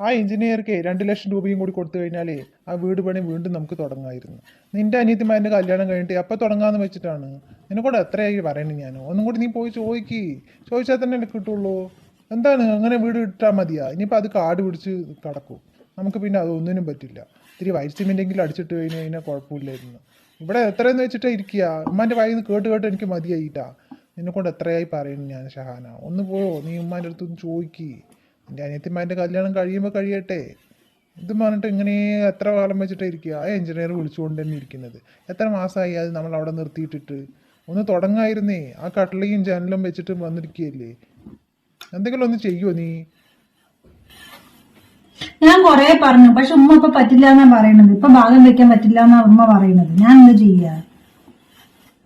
ആ എഞ്ചിനീയർക്ക് രണ്ട് ലക്ഷം രൂപയും കൂടി കൊടുത്തു കഴിഞ്ഞാലേ ആ വീട് പണി വീണ്ടും നമുക്ക് തുടങ്ങായിരുന്നു. നിന്റെ അനിയത്തിമാരുടെ കല്യാണം കഴിഞ്ഞിട്ട് എപ്പോൾ തുടങ്ങാമെന്ന് വെച്ചിട്ടാണ്. നിനക്കൂടെ എത്രയായി പറയണേ ഞാൻ ഒന്നും കൂടി നീ പോയി ചോദിക്ക്. ചോദിച്ചാൽ തന്നെ എനിക്ക് കിട്ടുള്ളൂ. എന്താണ്? അങ്ങനെ വീട് ഇട്ടാൽ മതിയാ. ഇനിയിപ്പോൾ അത് കാട് പിടിച്ച് കിടക്കും. നമുക്ക് പിന്നെ അതൊന്നിനും പറ്റില്ല. ഇത്തിരി വൈറ്റ് സിമെന്റെങ്കിലും അടിച്ചിട്ട് കഴിഞ്ഞ് കഴിഞ്ഞാൽ കുഴപ്പമില്ലായിരുന്നു. ഇവിടെ എത്രയെന്ന് വെച്ചിട്ടാ ഇരിക്കുക? ഉമ്മാന്റെ വായിൽ നിന്ന് കേട്ട് കേട്ട് എനിക്ക് മതിയായിട്ടാ. നിന്നെക്കൊണ്ട് എത്രയായി പറയുന്നു ഞാൻ ഷഹാന? ഒന്ന് പോയോ നീ ഉമ്മാന്റെ അടുത്ത് ഒന്ന് ചോദിക്ക്. എന്റെ അനിയത്തിമാരുടെ കല്യാണം കഴിയുമ്പോൾ കഴിയട്ടെ. ഇത് പറഞ്ഞിട്ട് ഇങ്ങനെ എത്ര കാലം വെച്ചിട്ട് ഇരിക്കുക ആ എഞ്ചിനീയർ വിളിച്ചുകൊണ്ട് തന്നെ ഇരിക്കുന്നത്. എത്ര മാസമായി അത് നമ്മൾ അവിടെ നിർത്തിയിട്ടിട്ട്? ഒന്ന് തുടങ്ങായിരുന്നേ. ആ കട്ടിലയും ജനലും വെച്ചിട്ട് വന്നിരിക്കുകയല്ലേ എന്തെങ്കിലും ഒന്ന് ചെയ്യുമോ നീ? ഞാൻ കൊറേ പറഞ്ഞു. പക്ഷെ ഉമ്മ ഇപ്പൊ പറ്റില്ല എന്നാ പറയണത്. ഇപ്പൊ ഭാഗം വെക്കാൻ പറ്റില്ല എന്നാ ഉമ്മ പറയണത്. ഞാൻ എന്ത് ചെയ്യാ?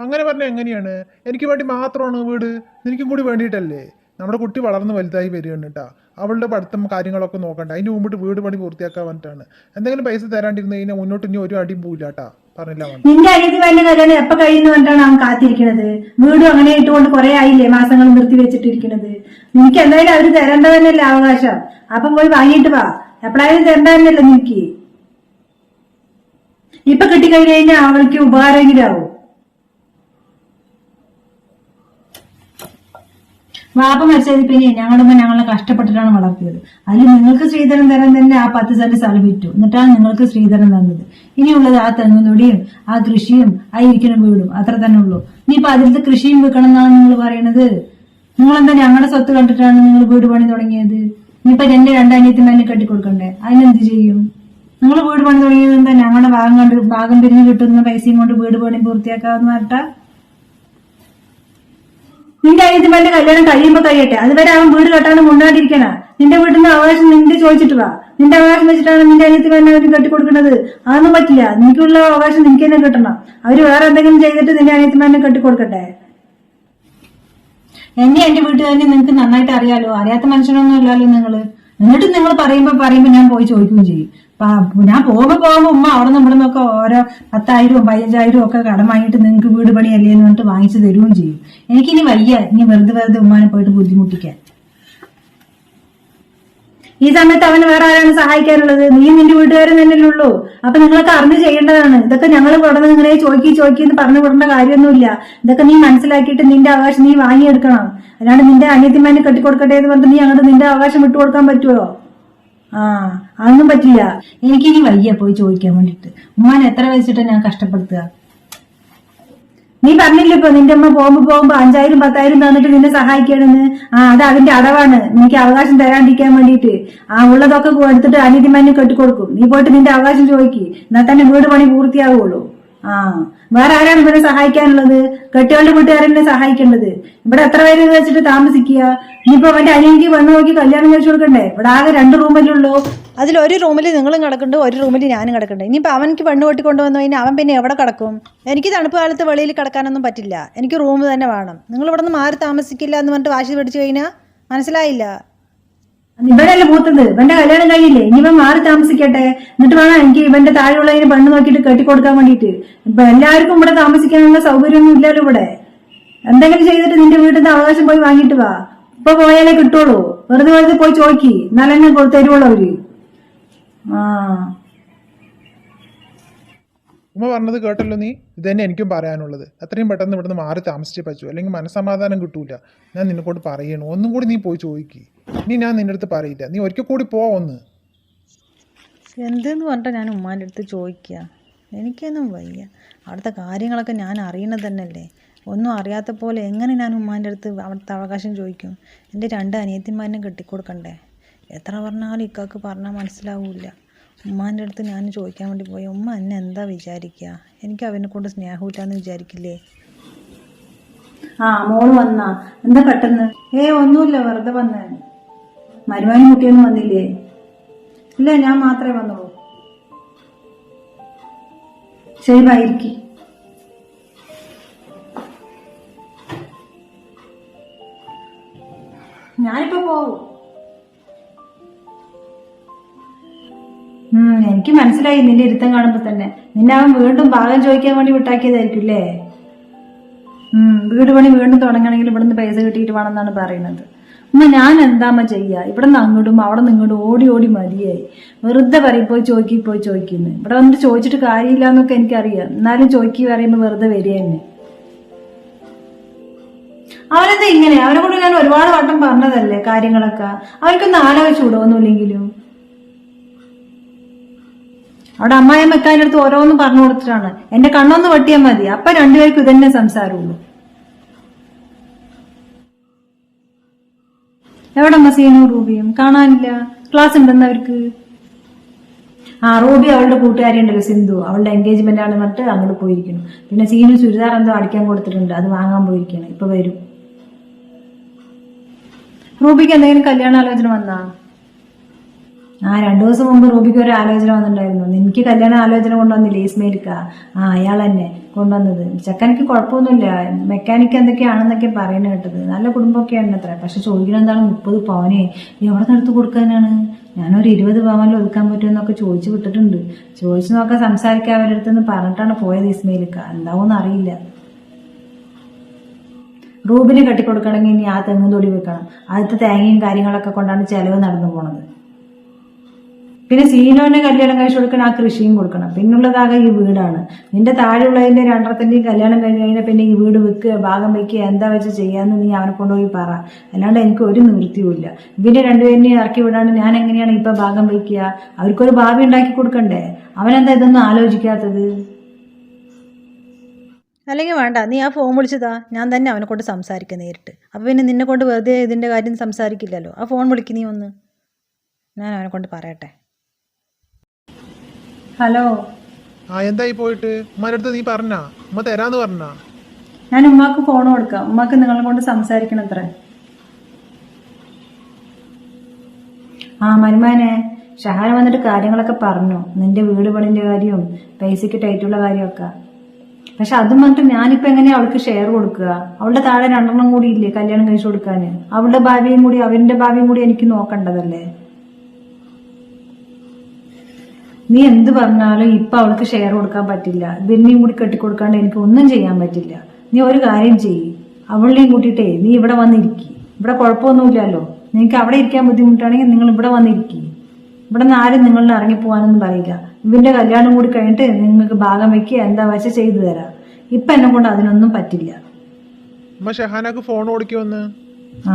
അങ്ങനെ പറഞ്ഞാൽ എങ്ങനെയാണ്? എനിക്ക് വേണ്ടി മാത്രമാണ് വീട്? എനിക്കും കൂടി വേണ്ടിയിട്ടല്ലേ? നമ്മുടെ കുട്ടി വളർന്ന് വലുതായി വരികയാണ് കേട്ടോ അവളുടെ പഠിത്തം കാര്യങ്ങളൊക്കെ നോക്കണ്ട. അതിന് മുമ്പിട്ട് വീട് പണി പൂർത്തിയാക്കാൻ വേണ്ടിയിട്ടാണ് എന്തെങ്കിലും പൈസ തരാണ്ടിരുന്ന് കഴിഞ്ഞാൽ മുന്നോട്ട് ഇനി ഒരു അടിയും പോയില്ല കേട്ടാ പറഞ്ഞില്ല നിന്റെ അനിയത്തി വേണ്ട കല്യാണം എപ്പൊ കഴിയുന്നു പറഞ്ഞിട്ടാണ് അവൻ കാത്തിരിക്കണത്? വീടും അങ്ങനെ ഇട്ടുകൊണ്ട് കുറെ ആയില്ലേ മാസങ്ങൾ നിർത്തി വെച്ചിട്ടിരിക്കണത്? നിനക്ക് എന്തായാലും അവർ തരേണ്ട തന്നെയല്ലേ അവകാശം? അപ്പം പോയി വാങ്ങിയിട്ട് വാ. എപ്പോഴായാലും തരേണ്ട തന്നെയല്ലേ നിനക്ക്? ഇപ്പൊ കിട്ടിക്കഴിഞ്ഞു കഴിഞ്ഞാൽ അവൾക്ക് ഉപകാരമെങ്കിലും ആവും. വാപ്പ മരിച്ചത് പിന്നെ ഞങ്ങളുടെ ഞങ്ങളെ കഷ്ടപ്പെട്ടിട്ടാണ് വളർത്തിയത്. അതിൽ നിങ്ങൾക്ക് ശ്രീധരൻ തരാൻ തന്നെ ആ പത്ത് സെന്റ് സ്ഥലം വിറ്റു. എന്നിട്ടാണ് നിങ്ങൾക്ക് ശ്രീധരൻ തന്നത്. ഇനിയുള്ളത് ആ തെങ്ങുനൊടിയും ആ കൃഷിയും ആ ഇരിക്കുന്ന വീടും അത്ര തന്നെ ഉള്ളൂ. ഇനിയിപ്പോ അതിലത്തെ കൃഷിയും വെക്കണം എന്നാണ് നിങ്ങൾ പറയണത്? നിങ്ങളെന്താ ഞങ്ങളുടെ സ്വത്ത് കണ്ടിട്ടാണ് നിങ്ങൾ വീട് പണി തുടങ്ങിയത്? ഇനിയിപ്പൊ എന്റെ രണ്ടനിയത്തിമാരെ കെട്ടിക്കൊടുക്കണ്ടേ? അതിനെന്ത് ചെയ്യും? നിങ്ങൾ വീട് പണി തുടങ്ങിയത് എന്താ ഞങ്ങളുടെ ഭാഗം കണ്ട് ഭാഗം പിരിഞ്ഞ് കിട്ടുന്ന പൈസയും കൊണ്ട് വീട് പണി പൂർത്തിയാക്കാന്ന് പറഞ്ഞിട്ടാ? നിന്റെ അനിയത്തിമാരുടെ കല്യാണം കഴിയുമ്പോ കഴിയട്ടെ. അതുവരെ അവൻ വീട് കെട്ടാണ് മുന്നാടിയിരിക്കണ നിന്റെ വീട്ടിൽ നിന്ന് അവകാശം നിന്റെ ചോദിച്ചിട്ട് വാ. നിന്റെ അവകാശം വെച്ചിട്ടാണ് നിന്റെ അനിയത്തിമാരനെ കെട്ടി കെട്ടിക്കൊടുക്കുന്നത് അതൊന്നും പറ്റില്ല. നിനക്കുള്ള അവകാശം നിനക്ക് തന്നെ കിട്ടണം. അവർ വേറെ എന്തെങ്കിലും ചെയ്തിട്ട് നിന്റെ അനിയത്തിമാരനെ കെട്ടിക്കൊടുക്കട്ടെ. എന്നെ എന്റെ വീട്ടുകാരനെ നിങ്ങൾക്ക് നന്നായിട്ട് അറിയാലോ? അറിയാത്ത മനുഷ്യനൊന്നും ഇല്ലല്ലോ നിങ്ങൾ. എന്നിട്ട് നിങ്ങൾ പറയുമ്പോ പറയുമ്പോ ഞാൻ പോയി ചോദിക്കുകയും ചെയ്യും. ഞാൻ പോകുമ്പോ പോകുമ്പോ ഉമ്മ അവിടെ നമ്മൾ നിന്നൊക്കെ ഓരോ പത്തായിരവും പതിനഞ്ചായിരവും ഒക്കെ കടം വാങ്ങിയിട്ട് നിങ്ങൾക്ക് വീട് പണിയല്ലേ എന്ന് പറഞ്ഞിട്ട് വാങ്ങിച്ചു തരുകയും ചെയ്യും. എനിക്കിനി വയ്യ. ഇനി വെറുതെ വെറുതെ ഉമ്മാനെ പോയിട്ട് ബുദ്ധിമുട്ടിക്കാൻ. ഈ സമയത്ത് അവന് വേറെ ആരാണ് സഹായിക്കാനുള്ളത്? നീ നിന്റെ വീട്ടുകാരൻ തന്നെയല്ലേ ഉള്ളൂ. അപ്പൊ നിങ്ങളൊക്കെ അറിഞ്ഞ് ചെയ്യേണ്ടതാണ്. ഇതൊക്കെ ഞങ്ങൾ കൊടുന്ന് നിങ്ങളെ ചോദിക്കി ചോദിക്കി എന്ന് പറഞ്ഞു വിടേണ്ട കാര്യമൊന്നുമില്ല. ഇതൊക്കെ നീ മനസ്സിലാക്കിയിട്ട് നിന്റെ അവകാശം നീ വാങ്ങിയെടുക്കണം. അല്ലാണ്ട് നിന്റെ അനിയത്തിമാനെ കെട്ടിക്കൊടുക്കട്ടെ എന്ന് പറഞ്ഞിട്ട് നീ അങ്ങോട്ട് നിന്റെ അവകാശം വിട്ടുകൊടുക്കാൻ പറ്റുമോ ആ അതൊന്നും പറ്റില്ല. എനിക്കിനി വയ്യ പോയി ചോദിക്കാൻ വേണ്ടിട്ട്. ഉമ്മാൻ എത്ര വെച്ചിട്ടാ ഞാൻ കഷ്ടപ്പെടുത്തുക? നീ പറഞ്ഞില്ലേ ഇപ്പൊ നിന്റെ അമ്മ പോകുമ്പോ പോകുമ്പോ അഞ്ചായിരം പത്തായിരം തന്നിട്ട് നിന്നെ സഹായിക്കണെന്ന് ആ അത് അതിന്റെ അടവാണ്. നിനക്ക് അവകാശം തരാണ്ടിരിക്കാൻ വേണ്ടിയിട്ട്. ആ ഉള്ളതൊക്കെ എടുത്തിട്ട് അനിയത്തിമാനെ കെട്ടിക്കൊടുക്കും. നീ പോയിട്ട് നിന്റെ അവകാശം ചോദിക്കും. എന്നാൽ തന്നെ വീട് പണി പൂർത്തിയാവുള്ളൂ. ആ വേറെ ആരാണ് ഇവരെ സഹായിക്കാനുള്ളത്? കെട്ടികളുടെ വീട്ടുകാരനെ സഹായിക്കേണ്ടത്? ഇവിടെ എത്ര പേര് വെച്ചിട്ട് താമസിക്കുക? ഇനിയിപ്പോ അവന്റെ അനിയനിക്ക് വന്നു നോക്കി കല്യാണം കഴിച്ചു കൊടുക്കണ്ടേ? ഇവിടെ ആകെ രണ്ട് റൂമല്ലേ ഉള്ളൂ. അതിൽ ഒരു റൂമിൽ നിങ്ങളും കിടക്കുന്നുണ്ട് ഒരു റൂമിൽ ഞാനും കിടക്കുന്നുണ്ട്. ഇനിയിപ്പോൾ അവനക്ക് പെണ്ണ് കൊട്ടിക്കൊണ്ട് വന്നു കഴിഞ്ഞാൽ അവൻ പിന്നെ എവിടെ കിടക്കും? എനിക്ക് തണുപ്പ് കാലത്ത് വെളിയിൽ കിടക്കാനൊന്നും പറ്റില്ല. എനിക്ക് റൂം തന്നെ വേണം. നിങ്ങൾ ഇവിടെ നിന്ന് മാറി താമസിക്കില്ല എന്ന് പറഞ്ഞിട്ട് വാശി പിടിച്ചു കഴിഞ്ഞാൽ മനസ്സിലായില്ല. ഇവനല്ലേ പോത്തത്? ഇവന്റെ കല്യാണം കഴിയില്ലേ ഇനി ഇവൻ മാറി താമസിക്കട്ടെ. എന്നിട്ട് വേണം എനിക്ക് ഇവന്റെ താഴെയുള്ള താഴെയുള്ളതിന് പെണ്ണ് നോക്കിയിട്ട് കെട്ടിക്കൊടുക്കാൻ വേണ്ടിയിട്ട്. ഇപ്പൊ എല്ലാവർക്കും ഇവിടെ താമസിക്കാനുള്ള സൗകര്യമൊന്നും ഇല്ലല്ലോ ഇവിടെ. എന്തെങ്കിലും ചെയ്തിട്ട് നിന്റെ വീട്ടിൽ നിന്ന് അവകാശം പോയി വാങ്ങിയിട്ട് വാ. ഇപ്പൊ പോയാലേ കിട്ടുള്ളൂ. വെറുതെ വെറുതെ പോയി ചോദിക്കി എന്നാലെന്നെ തരുവുള്ളൂ അവർ. ആ. ഉമ്മ പറഞ്ഞത് കേട്ടല്ലോ നീ? ഇത് തന്നെ എനിക്കും പറയാനുള്ളത്. അത്രയും പെട്ടെന്ന് ഇവിടുന്ന് മാറി താമസിച്ചേ പറ്റൂ. അല്ലെങ്കിൽ മനസ്സമാധാനം കിട്ടൂല. ഞാൻ നിന്നെക്കൊണ്ട് പറയണു. ഒന്നും കൂടി നീ പോയി ചോദിക്ക്. ഇനി ഞാൻ നിന്റെ അടുത്ത് പറയില്ല. നീ ഒരിക്കൽ കൂടി പോ ഒന്ന്. എന്തെന്ന് പറഞ്ഞിട്ട് ഞാൻ ഉമ്മാന്റെ അടുത്ത് ചോദിക്കുക എനിക്കൊന്നും വയ്യ. അവിടുത്തെ കാര്യങ്ങളൊക്കെ ഞാൻ അറിയണത് തന്നെയല്ലേ. ഒന്നും അറിയാത്ത പോലെ എങ്ങനെ ഞാൻ ഉമ്മാന്റെ അടുത്ത് അവിടുത്തെ അവകാശം ചോദിക്കും? എന്റെ രണ്ട് അനിയത്തിമാരനെ കെട്ടിക്കൊടുക്കണ്ടേ? എത്ര പറഞ്ഞാലും ഇക്കാക്ക് പറഞ്ഞാൽ മനസ്സിലാവില്ല. ഉമ്മാന്റെ അടുത്ത് ഞാൻ ചോദിക്കാൻ വേണ്ടി പോയി ഉമ്മ എന്നെ എന്താ വിചാരിക്കുക എനിക്ക് അവനെ കൊണ്ട് സ്നേഹമില്ലാന്ന് വിചാരിക്കില്ലേ? ആ മോൾ വന്നാ. എന്താ പെട്ടെന്ന്? ഏ ഒന്നുമില്ല. വെറുതെ വന്ന മരുമാനും കുട്ടിയൊന്നും വന്നില്ലേ? ഇല്ല ഞാൻ മാത്രമേ വന്നുള്ളൂ. ശരി ബായിരിക്കും ഞാനിപ്പോ പോവും. എനിക്ക് മനസ്സിലായി നിന്റെ ഇരുത്തം കാണുമ്പോ തന്നെ. നിന്നെ അവൻ വീണ്ടും ഭാഗം ചോദിക്കാൻ വേണ്ടി വിട്ടാക്കിയതായിരിക്കും അല്ലേ വീട് പണി വീണ്ടും തുടങ്ങണമെങ്കിൽ ഇവിടുന്ന് പൈസ കിട്ടിയിട്ട് വേണമെന്നാണ് പറയുന്നത്. ഉമ്മ ഞാൻ എന്താമ്മ ചെയ്യുക ഇവിടെ നിന്ന് അങ്ങോട്ടും അവിടെ നിന്ന് ഇങ്ങോട്ടും ഓടി ഓടി മതിയായി. വെറുതെ പറയും പോയി ചോദിക്കി പോയി ചോദിക്കുന്നു ഇവിടെ വന്നിട്ട് ചോദിച്ചിട്ട് കാര്യമില്ല എന്നൊക്കെ എനിക്കറിയാം. എന്നാലും ചോദിക്കി പറയുമ്പോൾ വെറുതെ വരിക തന്നെ. അവനെന്താ ഇങ്ങനെ? അവനെ കൊണ്ട് ഞാൻ ഒരുപാട് വട്ടം പറഞ്ഞതല്ലേ കാര്യങ്ങളൊക്കെ? അവർക്കൊന്ന് ആലോചിച്ചു ഒന്നുമില്ലെങ്കിലും അവിടെ അമ്മായി മെക്കാനടുത്ത് ഓരോന്നും പറഞ്ഞു കൊടുത്തിട്ടാണ്. എന്റെ കണ്ണൊന്ന് വെട്ടിയാൽ മതി. അപ്പൊ രണ്ടുപേർക്കും ഇതന്നെ സംസാരമുള്ളൂ. എവിടെ മസീനും റൂബിയും? കാണാനില്ല. ക്ലാസ് ഉണ്ടെന്ന് അവർക്ക്? ആ റൂബി അവളുടെ കൂട്ടുകാരി ഉണ്ടല്ലോ സിന്ധു. അവളുടെ എൻഗേജ്മെന്റ് ആണ് പറഞ്ഞിട്ട് അങ്ങോട്ട് പോയിരിക്കുന്നു. പിന്നെ സീനു ചുരിദാർ എന്തോ അടിക്കാൻ കൊടുത്തിട്ടുണ്ട്. അത് വാങ്ങാൻ പോയിരിക്കുകയാണ്. ഇപ്പൊ വരും. റൂബിക്ക് എന്തെങ്കിലും കല്യാണാലോചന വന്നാ? ആ രണ്ടു ദിവസം മുമ്പ് റൂബിക്ക് ഒരു ആലോചന വന്നിട്ടുണ്ടായിരുന്നു. എനിക്ക് കല്യാണ ആലോചന കൊണ്ടുവന്നില്ലേ ഇസ്മയിൽക്ക ആ അയാൾ തന്നെ കൊണ്ടുവന്നത്. ചെക്കനിക്ക് കുഴപ്പമൊന്നുമില്ല. മെക്കാനിക്ക് എന്തൊക്കെയാണെന്നൊക്കെ പറയുന്നത് കേട്ടത്. നല്ല കുടുംബമൊക്കെയാണ് അത്ര. പക്ഷെ ചോദിക്കണം എന്താണ്? മുപ്പത് പവനെ. എവിടെ നിന്ന് കൊടുക്കാനാണ്? ഞാനൊരു ഇരുപത് പവനിൽ ഒതുക്കാൻ പറ്റുമെന്നൊക്കെ ചോദിച്ചു വിട്ടിട്ടുണ്ട്. ചോദിച്ചു നോക്കാൻ സംസാരിക്കാൻ അവരുടെ അടുത്ത് പറഞ്ഞിട്ടാണ് പോയത് ഇസ്മയിൽക്ക എന്താവോന്ന് അറിയില്ല. റൂബിനെ കെട്ടിക്കൊടുക്കണമെങ്കിൽ ഇനി ആ തെങ്ങും തൊടി വെക്കണം. ആദ്യത്തെ തേങ്ങയും കാര്യങ്ങളൊക്കെ കൊണ്ടാണ് ചെലവ് നടന്നു പോണത്. പിന്നെ സീനോനെ കല്യാണം കഴിച്ചു കൊടുക്കണം ആ കൃഷിയും കൊടുക്കണം. പിന്നുള്ളതാകെ ഈ വീടാണ്. നിന്റെ താഴെയുള്ളതിന്റെ രണ്ടെണ്ണത്തിന്റെയും കല്യാണം കഴിഞ്ഞ് കഴിഞ്ഞാൽ പിന്നെ ഈ വീട് വെക്കുക ഭാഗം വെക്കുക എന്താ വെച്ച് ചെയ്യാന്ന് നീ അവനെ കൊണ്ടുപോയി പറ. അല്ലാണ്ട് എനിക്ക് ഒരു നിവൃത്തിയുമില്ല ഇവന്റെ രണ്ടുപേരിനെയും ഇറക്കി വിടാണ്ട് ഞാൻ എങ്ങനെയാണ് ഇപ്പൊ ഭാഗം വെക്കുക? അവർക്കൊരു ഭാവി ഉണ്ടാക്കി കൊടുക്കണ്ടേ? അവനെന്താ ഇതൊന്നും ആലോചിക്കാത്തത്? അല്ലെങ്കിൽ വേണ്ട നീ ആ ഫോൺ വിളിച്ചതാ. ഞാൻ തന്നെ അവനെ കൊണ്ട് സംസാരിക്കാം നേരിട്ട്. അപ്പോൾ പിന്നെ നിന്നെ കൊണ്ട് വെറുതെ ഇതിന്റെ കാര്യം സംസാരിക്കില്ലല്ലോ. ആ ഫോൺ വിളിക്ക് നീ ഒന്ന്. ഞാൻ അവനെ കൊണ്ട് പറയട്ടെ. ഹലോ. ആ എന്തായി പോയിട്ട്? ഉമ്മാന്റെ അടുത്ത് നീ പറഞ്ഞാ? ഉമ്മ തരാന്ന് പറഞ്ഞാ? ഞാൻ ഉമ്മാക്ക് ഫോൺ കൊടുക്കാം. ഉമ്മാക്ക് നിങ്ങളെ കൊണ്ട് സംസാരിക്കണം അത്ര ആ മരുമാനെ ഷഹാന വന്നിട്ട് കാര്യങ്ങളൊക്കെ പറഞ്ഞു. നിന്റെ വീട് പണിന്റെ കാര്യവും പൈസക്ക് ടൈറ്റുള്ള കാര്യമൊക്കെ. പക്ഷെ അതും വന്നിട്ട് ഞാനിപ്പോ എങ്ങനെയാ അവൾക്ക് ഷെയർ കൊടുക്കുക? അവളുടെ താഴെ രണ്ടെണ്ണം കൂടി ഇല്ലേ കല്യാണം കഴിച്ചു കൊടുക്കാന്? അവളുടെ ഭാവിയും കൂടി അവന്റെ ഭാവിയും കൂടി എനിക്ക് നോക്കണ്ടതല്ലേ? നീ എന്ത് പറഞ്ഞാലും ഇപ്പൊ അവൾക്ക് ഷെയർ കൊടുക്കാൻ പറ്റില്ല. ബിന്നിയും കൂടി കെട്ടിക്കൊടുക്കാണ്ട് എനിക്ക് ഒന്നും ചെയ്യാൻ പറ്റില്ല. നീ ഒരു കാര്യം ചെയ്യ്. അവളെയും കൂട്ടിയിട്ടേ നീ ഇവിടെ വന്നിരിക്കി. ഇവിടെ കുഴപ്പമൊന്നുമില്ലല്ലോ. നിനക്ക് അവിടെ ഇരിക്കാൻ ബുദ്ധിമുട്ടാണെങ്കിൽ നിങ്ങൾ ഇവിടെ വന്നിരിക്കി. ഇവിടെ നിന്ന് ആരും നിങ്ങളിൽ ഇറങ്ങി പോകാനൊന്നും പറയില്ല. ഇവന്റെ കല്യാണം കൂടി കഴിഞ്ഞിട്ട് നിങ്ങൾക്ക് ഭാഗം വെക്കുക എന്താ വെച്ചാൽ ചെയ്തു തരാം. ഇപ്പൊ എന്നെ കൊണ്ട് അതിനൊന്നും പറ്റില്ല. ഷഹാനാക്ക് ഫോൺ ഓടിക്കുമെന്ന് ആ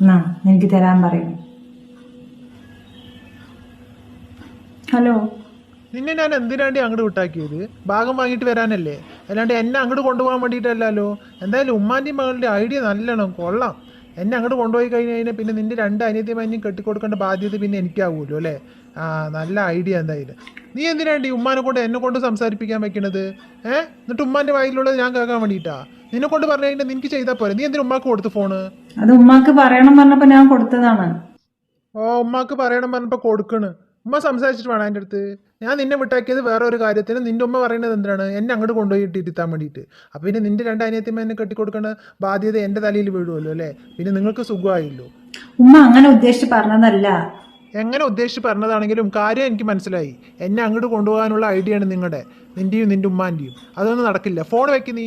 എന്നാ എനിക്ക് തരാൻ പറയും. ഹലോ. നിന്നെ ഞാൻ എന്തിനാണ്ടി അങ്ങോട്ട് വിട്ടാക്കിയത്? ഭാഗം വാങ്ങിയിട്ട് വരാനല്ലേ? അല്ലാണ്ട് എന്നെ അങ്ങോട്ട് കൊണ്ടുപോകാൻ വേണ്ടിയിട്ടല്ലല്ലോ. എന്തായാലും ഉമ്മാന്റെയും മകളുടെ ഐഡിയ നല്ലോണം കൊള്ളാം. എന്നെ അങ്ങോട്ട് കൊണ്ടുപോയി കഴിഞ്ഞ് കഴിഞ്ഞാൽ പിന്നെ നിന്റെ രണ്ട് അനിയത്തിമാരെയും കെട്ടിക്കൊടുക്കേണ്ട ബാധ്യത പിന്നെ എനിക്കാവുമല്ലോ അല്ലേ? ആ നല്ല ഐഡിയ എന്തായാലും. നീ എന്തിനാണ്ടി ഉമ്മാനെ കൊണ്ട് എന്നെ കൊണ്ട് സംസാരിപ്പിക്കാൻ വെക്കണത്? ഏഹ് എന്നിട്ട് ഉമ്മാന്റെ വായിലുള്ളത് ഞാൻ കേൾക്കാൻ വേണ്ടിയിട്ടാ? നിന്നെ കൊണ്ട് പറഞ്ഞു കഴിഞ്ഞാൽ നിനക്ക് ചെയ്താൽ പോരെ. നീ എന്തിനാ ഉമ്മാക്ക് കൊടുത്ത് ഫോണ്? അത് ഉമ്മാക്ക് പറയണം പറഞ്ഞപ്പോ ഞാൻ കൊടുത്തതാണ്. ഓ ഉമ്മാക്ക് പറയണം പറഞ്ഞപ്പോ കൊടുക്കണ്. ഉമ്മ സംസാരിച്ചിട്ട് വേണം എന്റെ അടുത്ത്. ഞാൻ നിന്നെ വിട്ടാക്കിയത് വേറെ ഒരു കാര്യത്തിന് നിന്റെ ഉമ്മ പറയുന്നത് എന്തിനാണ്? എന്നെ അങ്ങോട്ട് കൊണ്ടുപോയി ഇരുത്താൻ വേണ്ടിയിട്ട്. അപ്പോൾ പിന്നെ നിന്റെ രണ്ട് അനിയത്തിമ്മ എന്നെ കെട്ടിക്കൊടുക്കേണ്ട ബാധ്യത എന്റെ തലയിൽ വീഴുമല്ലോ അല്ലേ? പിന്നെ നിങ്ങൾക്ക് സുഖമായില്ലോ. ഉമ്മ അങ്ങനെ ഉദ്ദേശിച്ച് പറഞ്ഞതല്ല. എങ്ങനെ ഉദ്ദേശിച്ച് പറഞ്ഞതാണെങ്കിലും കാര്യം എനിക്ക് മനസ്സിലായി. എന്നെ അങ്ങോട്ട് കൊണ്ടുപോകാനുള്ള ഐഡിയ ആണ് നിങ്ങളുടെ നിന്റെയും നിന്റെ ഉമ്മാന്റെയും. അതൊന്നും നടക്കില്ല. ഫോൺ വെക്ക് നീ.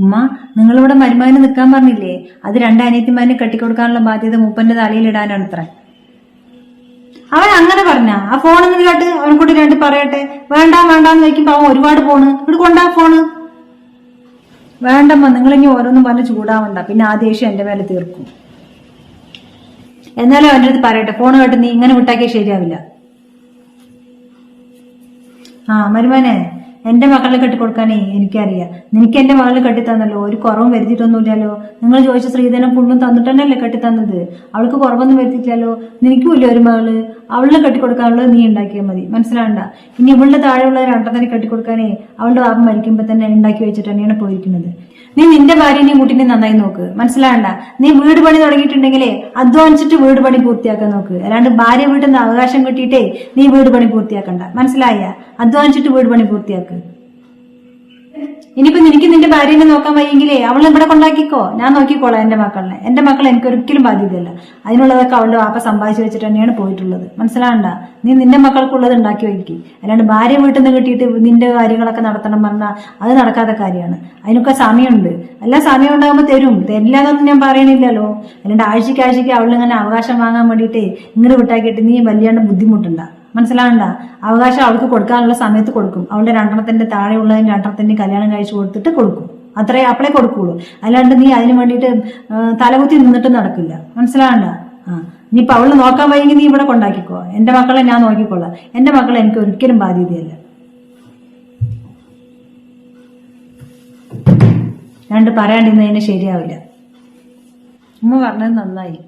ഉമ്മ നിങ്ങളിവിടെ മരുമകന് നിൽക്കാൻ പറഞ്ഞില്ലേ? അത് രണ്ട് അനിയത്തിമാരെ കെട്ടിക്കൊടുക്കാനുള്ള ബാധ്യത മൂപ്പന്റെ തലയിൽ ഇടാനാണ് അത്ര. അവൻ അങ്ങനെ പറഞ്ഞ. ആ ഫോണൊന്നും കേട്ട് അവൻ കൂടി രണ്ട് പറയട്ടെ. വേണ്ട വേണ്ടാന്ന് ചോദിക്കുമ്പോ അവൻ ഒരുപാട് ഫോണ് ഇവിടെ കൊണ്ടാ ഫോണ് വേണ്ടമ്മ നിങ്ങൾ ഇനി ഓരോന്നും പറഞ്ഞ് ചൂടാവണ്ട. പിന്നെ ആ ദേഷ്യം എന്റെ മേലെ തീർക്കും. എന്നാലും അവന്റെ അടുത്ത് പറയട്ടെ. ഫോൺ കേട്ട് നീ ഇങ്ങനെ വിട്ടാക്കിയാൽ ശരിയാവില്ല. ആ മരുമനെ. എന്റെ മകളെ കെട്ടിക്കൊടുക്കാനേ എനിക്കറിയാം. നിനക്ക് എന്റെ മകളെ കെട്ടിത്തന്നല്ലോ. ഒരു കുറവും വരുത്തിയിട്ടൊന്നുമില്ലല്ലോ. നിങ്ങൾ ചോദിച്ച സ്ത്രീധനം പുണ്ണും തന്നിട്ടല്ലേ കെട്ടിത്തന്നത്? അവൾക്ക് കുറവൊന്നും വരുത്തിയില്ലല്ലോ നിനക്കുമില്ല ഒരു മകൾ? അവളെ കെട്ടിക്കൊടുക്കാനുള്ളത് നീ ഉണ്ടാക്കിയാൽ മതി. മനസ്സിലാണ്ട ഇനി ഇവളുടെ താഴെയുള്ള രണ്ടെണ്ണത്തിനെ കെട്ടിക്കൊടുക്കാനേ അവളുടെ പാപം മരിക്കുമ്പോ തന്നെ ഉണ്ടാക്കി വെച്ചിട്ട് തന്നെയാണ് പോയിരിക്കുന്നത്. നീ നിന്റെ ഭാര്യനെയും കുട്ടിനെ നന്നായി നോക്ക്. മനസ്സിലാകണ്ട നീ വീട് പണി തുടങ്ങിയിട്ടുണ്ടെങ്കിലേ അധ്വാനിച്ചിട്ട് വീട് പണി പൂർത്തിയാക്കാൻ നോക്ക്. അല്ലാണ്ട് ഭാര്യ വീട്ടിൽ നിന്ന് അവകാശം കിട്ടിയിട്ടേ നീ വീട് പണി പൂർത്തിയാക്കണ്ട. മനസ്സിലായ? അധ്വാനിച്ചിട്ട് വീട് പണി പൂർത്തിയാക്ക്. ഇനിയിപ്പോ നിനക്ക് നിന്റെ ഭാര്യനെ നോക്കാൻ വയ്യെങ്കിലേ അവൾ ഇവിടെ കൊണ്ടാക്കിക്കോ. ഞാൻ നോക്കിക്കോളാം എന്റെ മക്കളെ. എന്റെ മക്കൾ എനിക്ക് ഒരിക്കലും ബാധ്യതയല്ല. അതിനുള്ളതൊക്കെ അവളുടെ വാപ്പ സമ്പാദിച്ചു വെച്ചിട്ട് തന്നെയാണ് പോയിട്ടുള്ളത്. മനസ്സിലാണ്ട നീ നിന്റെ മക്കൾക്കുള്ളത് ഉണ്ടാക്കി വയ്ക്കി. അല്ലാണ്ട് ഭാര്യ വീട്ടിൽ നിന്ന് കിട്ടിയിട്ട് നിന്റെ കാര്യങ്ങളൊക്കെ നടത്തണം പറഞ്ഞാൽ അത് നടക്കാത്ത കാര്യമാണ്. അതിനൊക്കെ സമയമുണ്ട്. എല്ലാ സമയം ഉണ്ടാകുമ്പോൾ തരും. തരില്ലാതൊന്നും ഞാൻ പറയണില്ലല്ലോ. അല്ലാണ്ട് ആഴ്ചയ്ക്ക് ആഴ്ചയ്ക്ക് അവളിങ്ങനെ അവകാശം വാങ്ങാൻ വേണ്ടിയിട്ട് ഇങ്ങനെ വിട്ടാക്കിയിട്ട് നീ വല്ലാണ്ട് ബുദ്ധിമുട്ടുണ്ട. മനസ്സിലാവണ്ട? അവകാശം അവൾക്ക് കൊടുക്കാനുള്ള സമയത്ത് കൊടുക്കും. അവളുടെ രണ്ടെണ്ണത്തിന്റെ താഴെയുള്ളതിന് രണ്ടെണ്ണത്തിന്റെ കല്യാണം കഴിച്ചു കൊടുത്തിട്ട് കൊടുക്കും. അത്രേ അപ്പളേ കൊടുക്കുള്ളൂ. അല്ലാണ്ട് നീ അതിന് വേണ്ടിയിട്ട് തലകുത്തി നിന്നിട്ട് നടക്കില്ല. മനസ്സിലാവണ്ട? ആ. ഇനിയിപ്പൊ അവൾ നോക്കാൻ വയ്യെങ്കിൽ നീ ഇവിടെ കൊണ്ടാക്കിക്കോ. എന്റെ മക്കളെ ഞാൻ നോക്കിക്കോളാം. എന്റെ മക്കളെ എനിക്ക് ഒരിക്കലും ബാധ്യതയല്ല. രണ്ട് പറയാണ്ടിരുന്നതിന് ശരിയാവില്ല. ഉമ്മ പറഞ്ഞത് നന്നായി.